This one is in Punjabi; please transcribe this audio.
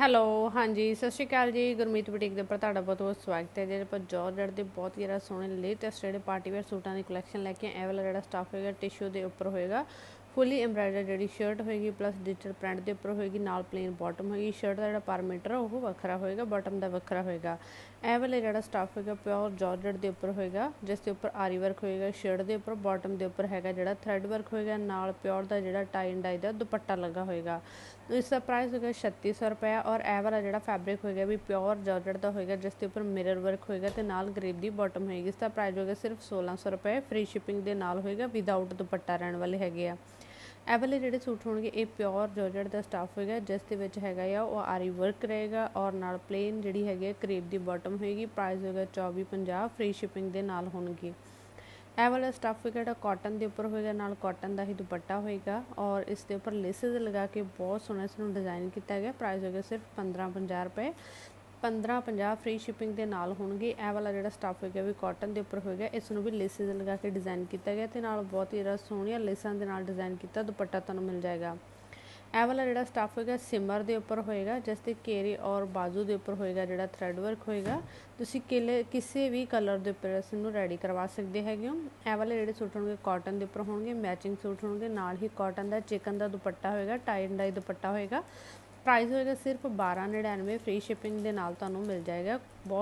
ਹੈਲੋ, ਹਾਂਜੀ, ਸਤਿ ਸ਼੍ਰੀ ਅਕਾਲ ਜੀ, ਗੁਰਮੀਤ ਬੁਟੀਕ ਦੇ ਉੱਪਰ ਤੁਹਾਡਾ ਬਹੁਤ ਬਹੁਤ ਸਵਾਗਤ ਹੈ। ਜਿਹੜੇ ਆਪਾਂ ਜਾਰਜਟ ਦੇ ਬਹੁਤ ਹੀ ਜ਼ਿਆਦਾ ਸੋਹਣੇ ਲੇਟੈਸਟ ਜਿਹੜੇ ਪਾਰਟੀ ਵੇਅਰ ਸੂਟਾਂ ਦੀ ਕਲੈਕਸ਼ਨ ਲੈ ਕੇ ਆਏ ਵਾਲਾ ਜਿਹੜਾ ਸਟਾਫ ਹੋਏਗਾ ਟਿਸ਼ੂ ਦੇ ਉੱਪਰ ਹੋਏਗਾ। ਫੁੱਲੀ ਐਮਬਰਾਇਡਰ ਜਿਹੜੀ ਸ਼ਰਟ ਹੋਏਗੀ ਪਲੱਸ ਡਿਜੀਟਲ ਪ੍ਰਿੰਟ ਦੇ ਉੱਪਰ ਹੋਏਗੀ, ਨਾਲ ਪਲੇਨ ਬਾਟਮ ਹੋਏਗੀ। ਸ਼ਰਟ ਦਾ ਜਿਹੜਾ ਪਰ ਉਹ ਵੱਖਰਾ ਹੋਏਗਾ ਬਾਟਮ ਦਾ ਵੱਖਰਾ ਹੋਏਗਾ। ਇਹ ਵਾਲੇ ਜਿਹੜਾ ਸਟਾਫ ਹੋਏਗਾ ਪਿਓਰ ਜਾਰਜਟ ਦੇ ਉੱਪਰ ਹੋਏਗਾ, ਜਿਸ ਦੇ ਉੱਪਰ ਆਰੀ ਵਰਕ ਹੋਏਗਾ ਸ਼ਰਟ ਦੇ ਉੱਪਰ ਬਾਟਮ ਦੇ ਉੱਪਰ ਹੈਗਾ ਜਿਹੜਾ ਥ੍ਰੈਡ ਵਰਕ ਹੋਏਗਾ, ਨਾਲ ਪਿਓਰ ਦਾ ਜਿਹੜਾ ਟਾਈ ਐਂਡ ਡਾਈ ਦਾ ਦੁਪੱਟਾ ਲੱਗਾ ਹੋਏਗਾ। ਇਸ ਦਾ ਪ੍ਰਾਈਸ ਹੋਏਗਾ 3600 ਰੁਪਏ ਔਰ ਇਹ ਵਾਲਾ ਜਿਹੜਾ ਫੈਬਰਿਕ ਹੋਏਗਾ ਵੀ ਪਿਓਰ ਜਾਰਜਟ ਦਾ ਹੋਏਗਾ, ਜਿਸ ਦੇ ਉੱਪਰ ਮਿਰਰ ਵਰਕ ਹੋਏਗਾ ਤੇ ਨਾਲ ਗਰੀਬ ਦੀ ਬਾਟਮ ਹੋਏਗੀ। ਇਸ ਦਾ ਪ੍ਰਾਈਸ ਹੋਏਗਾ ਸਿਰਫ 1600 ਰੁਪਏ ਫ੍ਰੀ ਸ਼ਿਪਿੰਗ ਦੇ ਨਾਲ ਹੋਏਗਾ ਵਿਦਆਊਟ ਦੁਪੱਟਾ ਰਹਿਣ ਵਾਲੇ ਹੈਗੇ ਆ। ਇਹ ਵਾਲੇ ਜਿਹੜੇ ਸੂਟ ਹੋਣਗੇ, ਇਹ ਪਿਓਰ ਜਾਰਜਟ ਦਾ ਸਟਾਫ ਹੋਏਗਾ, ਜਿਸ ਦੇ ਵਿੱਚ ਹੈਗਾ ਆ, ਉਹ ਆਰੀ ਵਰਕ ਰਹੇਗਾ ਔਰ ਨਾਲ ਪਲੇਨ ਜਿਹੜੀ ਹੈਗੀ ਹੈ ਕਰੀਬ ਦੀ ਬਾਟਮ ਹੋਏਗੀ ਪ੍ਰਾਈਸ ਹੋਏਗਾ 2450 ਫ੍ਰੀ ਸ਼ਿਪਿੰਗ ਦੇ ਨਾਲ ਹੋਣਗੇ। ਇਹ ਵਾਲਾ ਸਟੱਫ ਜਿਹੜਾ ਕਾਟਨ ਦੇ ਉੱਪਰ ਹੋਏਗਾ, ਨਾਲ ਕਾਟਨ ਦਾ ਹੀ ਦੁਪੱਟਾ ਹੋਏਗਾ ਔਰ ਇਸ ਦੇ ਉੱਪਰ ਲੇਸਿਸ ਲਗਾ ਕੇ ਬਹੁਤ ਸੋਹਣਾ ਇਸ ਨੂੰ ਡਿਜ਼ਾਈਨ ਕੀਤਾ ਗਿਆ ਪ੍ਰਾਈਸ ਹੋਏਗਾ ਸਿਰਫ 1550 ਰੁਪਏ। 1550 ਫ੍ਰੀ ਸ਼ਿਪਿੰਗ ਦੇ ਨਾਲ ਹੋਣਗੇ। ਇਹ ਵਾਲਾ ਜਿਹੜਾ ਸਟਫ ਹੋਏਗਾ ਵੀ ਕਾਟਨ ਦੇ ਉੱਪਰ ਹੋਏਗਾ। ਇਸ ਨੂੰ ਵੀ ਲੇਸਿਸ ਲਗਾ ਕੇ ਡਿਜ਼ਾਈਨ ਕੀਤਾ ਗਿਆ ਤੇ ਨਾਲ ਬਹੁਤ ਹੀ ਜਿਹੜਾ ਸੋਹਣੀਆਂ ਲੇਸਾਂ ਦੇ ਨਾਲ ਡਿਜ਼ਾਈਨ ਕੀਤਾ। ਦੁਪੱਟਾ ਤੁਹਾਨੂੰ ਮਿਲ ਜਾਏਗਾ। ਇਹ ਵਾਲਾ ਜਿਹੜਾ ਸਟਫ ਹੋਏਗਾ ਸਿਮਰ ਦੇ ਉੱਪਰ ਹੋਏਗਾ ਜਿਸ ਤੇ ਕੇਰੀ ਔਰ ਬਾਜ਼ੂ ਦੇ ਉੱਪਰ ਹੋਏਗਾ ਜਿਹੜਾ ਥ੍ਰੈਡ ਵਰਕ ਹੋਏਗਾ। ਤੁਸੀਂ ਕਿਲੇ, ਕਿਸੇ ਵੀ ਕਲਰ ਦੇ ਉੱਪਰ ਇਸ ਨੂੰ ਰੈਡੀ ਕਰਵਾ ਸਕਦੇ ਹੈਗੇ ਹੋ। ਇਹ ਵਾਲੇ ਜਿਹੜੇ ਸੂਟ ਹੋਣਗੇ ਕਾਟਨ ਦੇ ਉੱਪਰ ਹੋਣਗੇ ਮੈਚਿੰਗ ਸੂਟ ਹੋਣਗੇ। ਨਾਲ ਹੀ ਕਾਟਨ ਦਾ ਚਿਕਨ ਦਾ ਦੁਪੱਟਾ ਹੋਏਗਾ ਟਾਈ ਐਂਡ ਡਾਈ ਦੁਪੱਟਾ ਹੋਏਗਾ। ਪ੍ਰਾਈਸ ਹੋਏਗਾ ਸਿਰਫ 1299 ਫ੍ਰੀ ਸ਼ਿਪਿੰਗ ਦੇ ਨਾਲ ਤੁਹਾਨੂੰ ਮਿਲ ਜਾਏਗਾ। ਬਹੁਤ